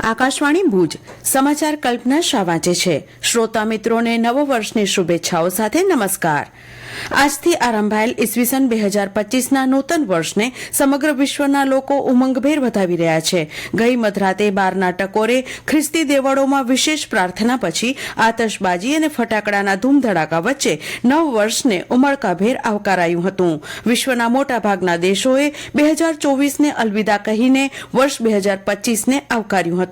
આકાશવાણી ભુજ. સમાચાર કલ્પના શાહ વાંચે છે. શ્રોતા મિત્રોને નવ વર્ષની શુભેચ્છાઓ સાથે નમસ્કાર. આજથી આરંભાયેલ ઈસવીસન બે હજાર પચીસના નૂતન વર્ષને સમગ્ર વિશ્વના લોકો ઉમંગભેર વધાવી રહ્યા છે. ગઈ મધરાતે બારના ટકોરે ખ્રિસ્તી દેવળોમાં વિશેષ પ્રાર્થના પછી આતશબાજી અને ફટાકડાના ધૂમધડાકા વચ્ચે નવ વર્ષને ઉમળકાભેર આવકારાયું હતું. વિશ્વના મોટાભાગના દેશોએ બે હજાર ચોવીસને અલવિદા કહીને વર્ષ બે હજાર પચીસને આવકાર્યું હતું.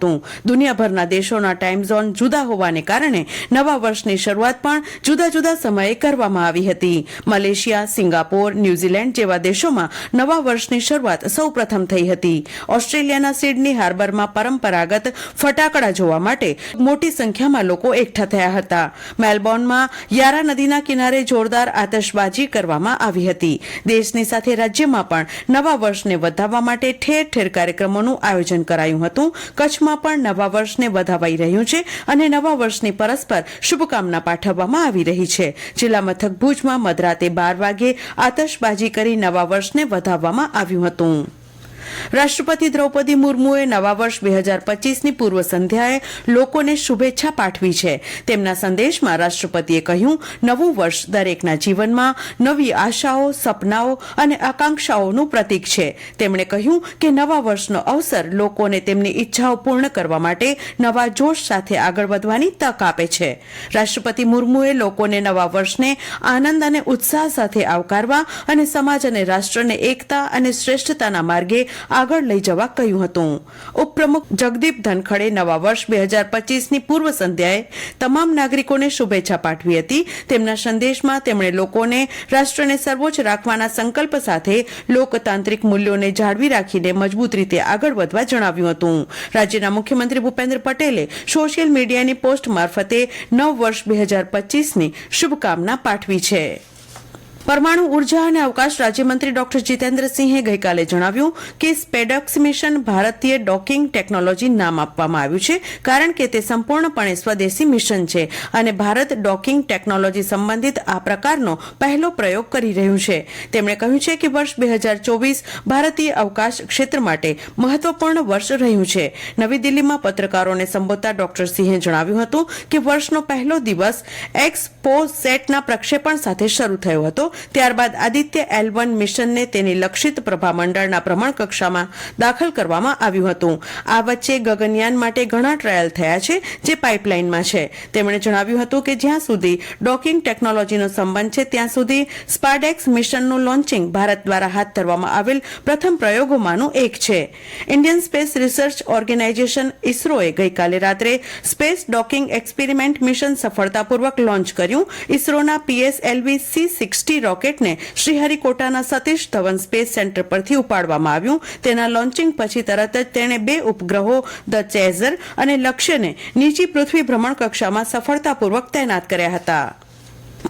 દુનિયાભરના દેશોના ટાઈમ ઝોન જુદા હોવાને કારણે નવા વર્ષની શરૂઆત પણ જુદા જુદા સમયે કરવામાં આવી હતી. મલેશિયા, સિંગાપોર, ન્યૂઝીલેન્ડ જેવા દેશોમાં નવા વર્ષની શરૂઆત સૌ પ્રથમ થઈ હતી. ઓસ્ટ્રેલિયાના સિડની હાર્બરમાં પરંપરાગત ફટાકડા જોવા માટે મોટી સંખ્યામાં લોકો એકઠા થયા હતા. મેલબોર્નમાં યારા નદીના કિનારે જોરદાર આતશબાજી કરવામાં આવી હતી. દેશની સાથે રાજ્યમાં પણ નવા વર્ષને વધાવવા માટે ઠેર ઠેર કાર્યક્રમોનું આયોજન કરાયું હતું. કચ્છમાં પણ નવા વર્ષને વધાવાઈ રહ્યું છે અને નવા વર્ષની પરસ્પર શુભકામના પાઠવવામાં આવી રહી છે. જિલ્લા મથક ભુજમાં મધરાતે બાર વાગે આતશબાજી કરી નવા વર્ષને વધાવવામાં આવ્યું હતું. રાષ્ટ્રપતિ દ્રૌપદી મુર્મુએ નવા વર્ષ બે હજાર પચીસની પૂર્વ સંધ્યાએ લોકોને શુભેચ્છા પાઠવી છે. તેમના સંદેશમાં રાષ્ટ્રપતિએ કહ્યું, નવું વર્ષ દરેકના જીવનમાં નવી આશાઓ, સપનાઓ અને આકાંક્ષાઓનું પ્રતીક છે. તેમણે કહ્યું કે નવા વર્ષનો અવસર લોકોને તેમની ઈચ્છાઓ પૂર્ણ કરવા માટે નવા જોશ સાથે આગળ વધવાની તક આપે છે. રાષ્ટ્રપતિ મુર્મુએ લોકોને નવા વર્ષને આનંદ અને ઉત્સાહ સાથે આવકારવા અને સમાજ અને રાષ્ટ્રને એકતા અને શ્રેષ્ઠતાના માર્ગે આગળ લઈ જવા કહ્યું હતું. ઉપપ્રમુખ જગદીપ ધનખડે નવા વર્ષ બે હજાર પચીસની પૂર્વ સંધ્યાએ તમામ નાગરિકોને શુભેચ્છા પાઠવી હતી. તેમના સંદેશમાં તેમણે લોકોને રાષ્ટ્રને સર્વોચ્ચ રાખવાના સંકલ્પ સાથે લોકતાંત્રિક મૂલ્યોને જાળવી રાખીને મજબૂત રીતે આગળ વધવા જણાવ્યું હતું. રાજ્યના મુખ્યમંત્રી ભૂપેન્દ્ર પટેલે સોશિયલ મીડિયાની પોસ્ટ મારફતે નવ વર્ષ બે હજાર પચીસની શુભકામના પાઠવી છે. પરમાણુ ઊર્જા અને અવકાશ રાજ્યમંત્રી ડોક્ટર જીતેન્દ્રસિંહે ગઈકાલે જણાવ્યું કે સ્પેડક્સ મિશન ભારતીય ડોકિંગ ટેકનોલોજી નામ આપવામાં આવ્યું છે, કારણ કે તે સંપૂર્ણપણે સ્વદેશી મિશન છે અને ભારત ડોકિંગ ટેકનોલોજી સંબંધિત આ પ્રકારનો પહેલો પ્રયોગ કરી રહ્યું છે. તેમણે કહ્યું છે કે વર્ષ બે હજાર ચોવીસ ભારતીય અવકાશ ક્ષેત્ર માટે મહત્વપૂર્ણ વર્ષ રહ્યું છે. નવી દિલ્હીમાં પત્રકારોને સંબોધતા ડોક્ટર સિંહે જણાવ્યું હતું કે વર્ષનો પહેલો દિવસ એક્સ પો સેટના પ્રક્ષેપણ સાથે શરૂ થયો હતો ત્યારબાદ આદિત્ય એલ વન મિશનને તેની લક્ષિત પ્રભામંડળના ભ્રમણકક્ષામાં દાખલ કરવામાં આવ્યું હતું. આ વચ્ચે ગગનયાન માટે ઘણા ટ્રાયલ થયા છે, જે પાઇપલાઇનમાં છે. તેમણે જણાવ્યું હતું કે જ્યાં સુધી ડોકિંગ ટેકનોલોજીનો સંબંધ છે, ત્યાં સુધી સ્પાડેક્સ મિશનનું લોન્ચિંગ ભારત દ્વારા હાથ ધરવામાં આવેલ પ્રથમ પ્રયોગોમાંનું એક છે. ઇન્ડિયન સ્પેસ રિસર્ચ ઓર્ગેનાઇઝેશન ઇસરોએ ગઈકાલે રાત્રે સ્પેસ ડોકિંગ એક્સપેરિમેન્ટ મિશન સફળતાપૂર્વક લોન્ચ કર્યું. ઇસરોના પીએસએલવી સી સિક્સટી રોકેટને શ્રીહરિકોટાના સતીશ ધવન સ્પેસ સેન્ટર પરથી ઉપાડવામાં આવ્યું. તેના લોન્ચિંગ પછી તરત જ તેણે બે ઉપગ્રહો, ધ ચેઝર અને લક્ષ્યને નીચી પૃથ્વી ભ્રમણ કક્ષામાં સફળતાપૂર્વક તૈનાત કર્યા હતા.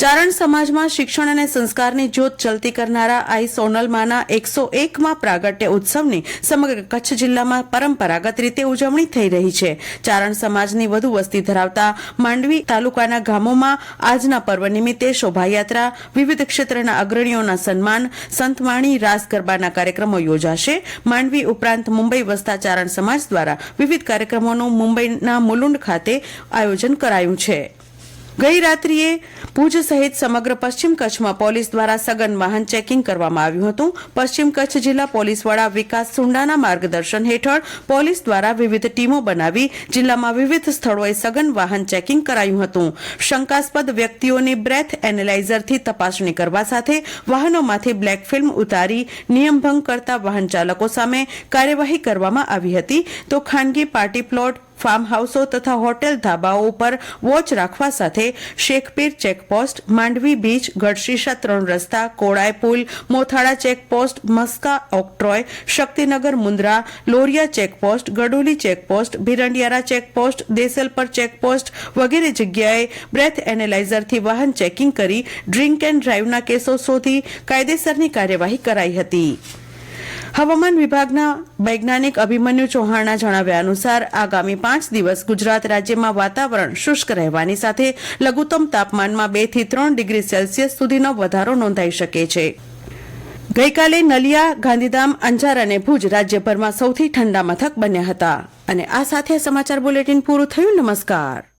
ચારણ સમાજમાં શિક્ષણ અને સંસ્કારની જ્યોત ચલતી કરનારા આઈ સોનલમાના એકસો એકમાં પ્રાગટ્ય ઉત્સવની સમગ્ર કચ્છ જિલ્લામાં પરંપરાગત રીતે ઉજવણી થઈ રહી છે. ચારણ સમાજની વધુ વસ્તી ધરાવતા માંડવી તાલુકાના ગામોમાં આજના પર્વ નિમિત્તે શોભાયાત્રા, વિવિધ ક્ષેત્રના અગ્રણીઓના સન્માન, સંતવાણી, રાસ ગરબાના કાર્યક્રમો યોજાશે. માંડવી ઉપરાંત મુંબઈ વસતા ચારણ સમાજ દ્વારા વિવિધ કાર્યક્રમોનું મુંબઈના મુલુંડ ખાતે આયોજન કરાયું છે. ગઈ રાત્રિએ ભુજ સહિત સમગ્ર પશ્ચિમ કચ્છમાં પોલીસ દ્વારા સઘન વાહન ચેકિંગ કરવામાં આવ્યું હતું. પશ્ચિમ કચ્છ જિલ્લા પોલીસ વડા વિકાસ સુંડાના માર્ગદર્શન હેઠળ પોલીસ દ્વારા વિવિધ ટીમો બનાવી જિલ્લામાં વિવિધ સ્થળોએ સઘન વાહન ચેકિંગ કરાયું હતું. શંકાસ્પદ વ્યક્તિઓની બ્રેથ એનાલાઇઝરથી તપાસણી કરવા સાથે વાહનોમાંથી બ્લેક ફિલ્મ ઉતારી નિયમભંગ કરતા વાહન ચાલકો સામે કાર્યવાહી કરવામાં આવી હતી. તો ખાનગી પાર્ટી પ્લોટ ફાર્મ હાઉસો તથા હોટેલ ધાબાઓ ઉપર વોચ રાખવા સાથે શેખપીર ચેકપોસ્ટ, માંડવી બીચ, ગઢશીશા ત્રણ રસ્તા કોળાય પુલ, Mothala checkpost, Maska octroi, Shaktinagar Mundra Loria checkpost Gadoli checkpost, Bhirandiyara checkpost, Desalpar checkpost વગેરે જગ્યાએ બ્રેથ એનાલાઇઝરથી વાહન ચેકિંગ કરી ડ્રિંક એન્ડ ડ્રાઇવના કેસો શોધી કાયદેસરની કાર્યવાહી કરાઈ હતી. હવામાન વિભાગના વૈજ્ઞાનિક અભિમન્યુ ચૌહાણના જણાવ્યા અનુસાર, આગામી પાંચ દિવસ ગુજરાત રાજ્યમાં વાતાવરણ શુષ્ક રહેવાની સાથે લઘુત્તમ તાપમાનમાં બેથી ત્રણ ડિગ્રી સેલ્સિયસ સુધીનો વધારો નોંધાઈ શકે છે. ગઈકાલે નલિયા, ગાંધીધામ, અંજાર અને ભુજ રાજ્યભરમાં સૌથી ઠંડા મથક બન્યા હતા. અને આ સાથે સમાચાર બુલેટિન પૂરું થયું. નમસ્કાર.